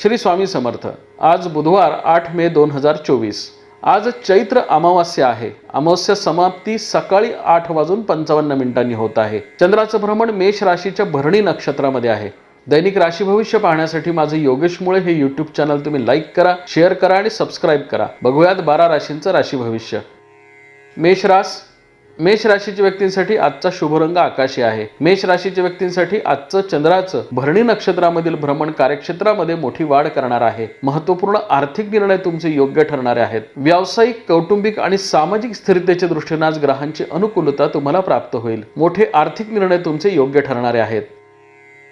श्री स्वामी समर्थ आज बुधवार आठ मे दोन हजार चोवीस. आज चैत्र अमावास्या आहे. अमावस्या समाप्ती सकाळी आठ वाजून पंचावन्न मिनिटांनी होत आहे. चंद्राचं भ्रमण मेष राशीच्या भरणी नक्षत्रामध्ये आहे. दैनिक राशी भविष्य पाहण्यासाठी माझं योगेश मुळे हे यूट्यूब चॅनल तुम्ही लाईक करा शेअर करा आणि सबस्क्राईब करा. बघूयात बारा राशींचं राशी भविष्य. मेष रास मेष राशीच्या व्यक्तींसाठी आजचा शुभ रंग आकाशी आहे. मेष राशीच्या व्यक्तींसाठी आजचं चंद्राचं भरणी नक्षत्रामधील भ्रमण कार्यक्षेत्रामध्ये मोठी वाढ करणार आहे. महत्त्वपूर्ण आर्थिक निर्णय तुमचे योग्य ठरणारे आहेत. व्यावसायिक कौटुंबिक आणि सामाजिक स्थिरतेच्या दृष्टीने आज ग्रहांची अनुकूलता तुम्हाला प्राप्त होईल. मोठे आर्थिक निर्णय तुमचे योग्य ठरणारे आहेत.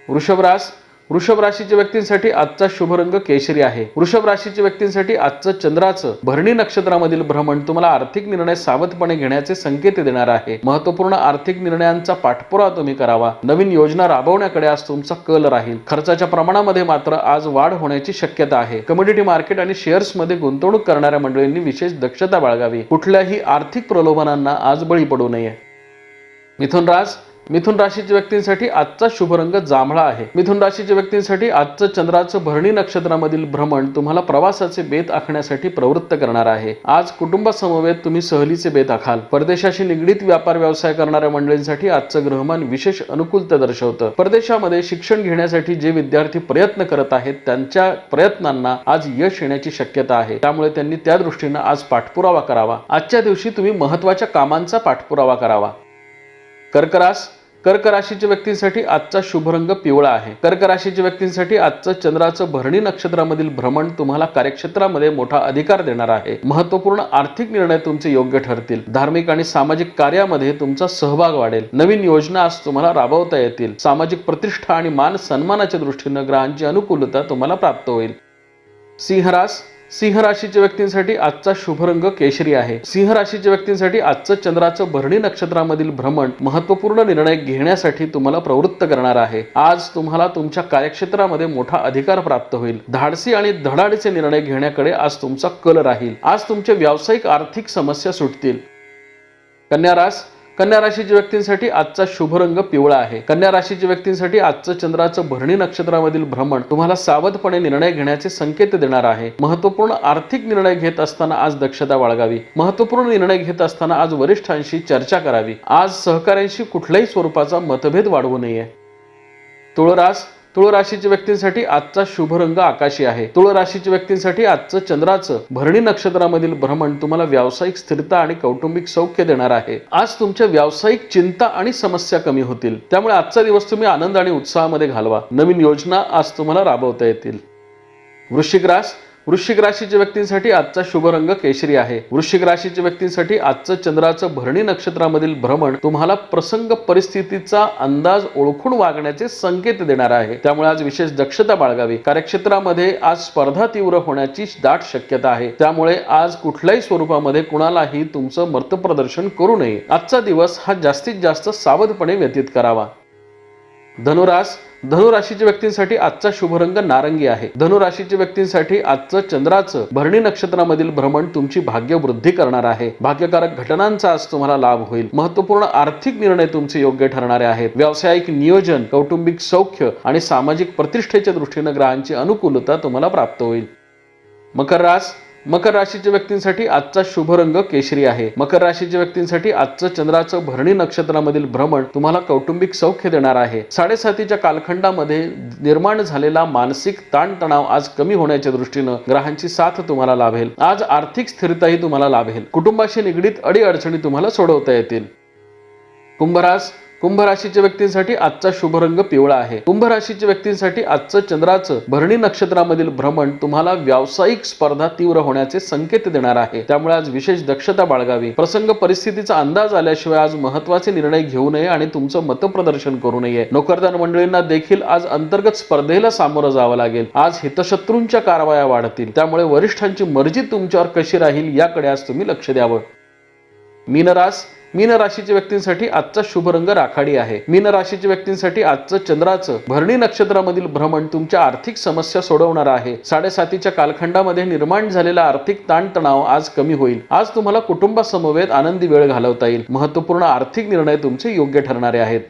वृषभरास वृषभ राशीच्या व्यक्तींसाठी आजचा शुभ रंग केशरी आहे. वृषभ राशीच्या व्यक्तींसाठी आजचं चंद्राचं भरणी नक्षत्रामधील भ्रमण तुम्हाला आर्थिक निर्णय सावधपणे घेण्याचे संकेत देणार आहे. महत्त्वपूर्ण आर्थिक निर्णयांचा पाठपुरावा तुम्ही करावा. नवीन योजना राबवण्याकडे आज तुमचा कल राहील. खर्चाच्या प्रमाणामध्ये मात्र आज वाढ होण्याची शक्यता आहे. कमोडिटी मार्केट आणि शेअर्समध्ये गुंतवणूक करणाऱ्या मंडळींनी विशेष दक्षता बाळगावी. कुठल्याही आर्थिक प्रलोभनांना आज बळी पडू नये. मिथुन राज मिथुन राशीच्या व्यक्तींसाठी आजचा शुभ रंग जांभळा आहे. मिथुन राशीच्या व्यक्तींसाठी आजचं चंद्राचं भरणी नक्षत्रामधील भ्रमण तुम्हाला प्रवासाचे बेत आखण्यासाठी प्रवृत्त करणार आहे. आज कुटुंबासमवेत तुम्ही सहलीचे बेत आखाल. परदेशाशी निगडीत व्यापार व्यवसाय करणाऱ्या मंडळींसाठी आजचं ग्रहमान विशेष अनुकूलता दर्शवतं. परदेशामध्ये शिक्षण घेण्यासाठी जे विद्यार्थी प्रयत्न करत आहेत त्यांच्या प्रयत्नांना आज यश येण्याची शक्यता आहे. त्यामुळे त्यांनी त्या दृष्टीनं आज पाठपुरावा करावा. आजच्या दिवशी तुम्ही महत्त्वाच्या कामांचा पाठपुरावा करावा. कर्करास कर्क राशीच्या व्यक्तींसाठी आजचा शुभरंग पिवळा आहे. कर्क राशीच्या व्यक्तींसाठी आजचं चंद्राचं भरणी नक्षत्रामधील भ्रमण तुम्हाला कार्यक्षेत्रामध्ये मोठा अधिकार देणार आहे. महत्त्वपूर्ण आर्थिक निर्णय तुमचे योग्य ठरतील. धार्मिक आणि सामाजिक कार्यामध्ये तुमचा सहभाग वाढेल. नवीन योजना आज तुम्हाला राबवता येतील. सामाजिक प्रतिष्ठा आणि मान सन्मानाच्या दृष्टीनं ग्रहांची अनुकूलता तुम्हाला प्राप्त होईल. सिंहरास सिंह राशीच्या व्यक्तींसाठी आजचा शुभ रंग केशरी आहे. सिंह राशीच्या व्यक्तींसाठी आजचं चंद्राचं भरणी नक्षत्रामधील भ्रमण महत्त्वपूर्ण निर्णय घेण्यासाठी तुम्हाला प्रवृत्त करणार आहे. आज तुम्हाला तुमच्या कार्यक्षेत्रामध्ये मोठा अधिकार प्राप्त होईल. धाडसी आणि धडाडीचे निर्णय घेण्याकडे आज तुमचा कल राहील. आज तुमचे व्यावसायिक आर्थिक समस्या सुटतील. कन्या रास कन्या राशीच्या व्यक्तींसाठी आजचा शुभ रंग पिवळा आहे. कन्या राशीच्या व्यक्तींसाठी आजचं चंद्राचं भरणी नक्षत्रामधील भ्रमण तुम्हाला सावधपणे निर्णय घेण्याचे संकेत देणार आहे. महत्त्वपूर्ण आर्थिक निर्णय घेत असताना आज दक्षता बाळगावी. महत्त्वपूर्ण निर्णय घेत असताना आज वरिष्ठांशी चर्चा करावी. आज सहकाऱ्यांशी कुठल्याही स्वरूपाचा मतभेद वाढवू नये. तुळरास तुळ राशीच्या व्यक्तींसाठी आजचा शुभ रंग आकाशी आहे. तुळ राशीच्या व्यक्तींसाठी आजचं चंद्राचं भरणी नक्षत्रामधील भ्रमण तुम्हाला व्यावसायिक स्थिरता आणि कौटुंबिक सौख्य देणार आहे. आज तुमच्या व्यावसायिक चिंता आणि समस्या कमी होतील. त्यामुळे आजचा दिवस तुम्ही आनंद आणि उत्साहामध्ये घालवा. नवीन योजना आज तुम्हाला राबवता येतील. वृश्चिक रास वृश्चिक राशीच्या व्यक्तींसाठी आजचा शुभ रंग केशरी आहे. वृश्चिक राशीच्या व्यक्तींसाठी आजचं चंद्राचं भरणी नक्षत्रामधील भ्रमण तुम्हाला प्रसंग परिस्थितीचा अंदाज ओळखून वागण्याचे संकेत देणार आहे. त्यामुळे आज विशेष दक्षता बाळगावी. कार्यक्षेत्रामध्ये आज स्पर्धा तीव्र होण्याची दाट शक्यता आहे. त्यामुळे आज कुठल्याही स्वरूपामध्ये कुणालाही तुमचं मर्तप्रदर्शन करू नये. आजचा दिवस हा जास्तीत जास्त सावधपणे व्यतीत करावा. धनुरास धनुराशीच्या व्यक्तींसाठी आजचा शुभ रंग नारंगी आहे. धनुराशीच्या व्यक्तींसाठी आजचं चंद्राचं भरणी नक्षत्रामधील भ्रमण तुमची भाग्य वृद्धी करणार आहे. भाग्यकारक घटनांचा आज तुम्हाला लाभ होईल. महत्त्वपूर्ण आर्थिक निर्णय तुमचे योग्य ठरणारे आहेत. व्यावसायिक नियोजन कौटुंबिक सौख्य आणि सामाजिक प्रतिष्ठेच्या दृष्टीने ग्रहांची अनुकूलता तुम्हाला प्राप्त होईल. मकर रास मकर राशीच्या व्यक्तींसाठी आजचा शुभ रंग केशरी आहे. मकर राशीच्या व्यक्तींसाठी आजचं चंद्राचं भरणी नक्षत्रामधील भ्रमण तुम्हाला कौटुंबिक सौख्य देणार आहे. साडेसातीच्या कालखंडामध्ये निर्माण झालेला मानसिक ताणतणाव आज कमी होण्याच्या दृष्टीनं ग्रहांची साथ तुम्हाला लाभेल. आज आर्थिक स्थिरताही तुम्हाला लाभेल. कुटुंबाशी निगडीत अडीअडचणी तुम्हाला सोडवता येतील. कुंभरास कुंभ राशीच्या व्यक्तींसाठी आजचा शुभ रंग पिवळा आहे. कुंभ राशीच्या व्यक्तींसाठी आजचं चंद्राचं भरणी नक्षत्रामधील भ्रमण तुम्हाला व्यावसायिक स्पर्धा तीव्र होण्याचे संकेत देणार आहे. त्यामुळे आज विशेष दक्षता बाळगावी. प्रसंग परिस्थितीचा अंदाज आल्याशिवाय आज महत्त्वाचे निर्णय घेऊ नये आणि तुमचं मतप्रदर्शन करू नये. नोकरदार मंडळींना देखील आज अंतर्गत स्पर्धेला सामोरं जावं लागेल. आज हितशत्रूंच्या कारवाया वाढतील. त्यामुळे वरिष्ठांची मर्जी तुमच्यावर कशी राहील याकडे आज तुम्ही लक्ष द्यावं. मीनरास मीन राशीच्या व्यक्तींसाठी आजचा शुभ रंग राखाडी आहे. मीन राशीच्या व्यक्तींसाठी आजचं चंद्राचं भरणी नक्षत्रामधील भ्रमण तुमच्या आर्थिक समस्या सोडवणार आहे. साडेसातीच्या कालखंडामध्ये निर्माण झालेला आर्थिक ताणतणाव आज कमी होईल. आज तुम्हाला कुटुंबासमवेत आनंदी वेळ घालवता येईल. महत्त्वपूर्ण आर्थिक निर्णय तुमचे योग्य ठरणारे आहेत.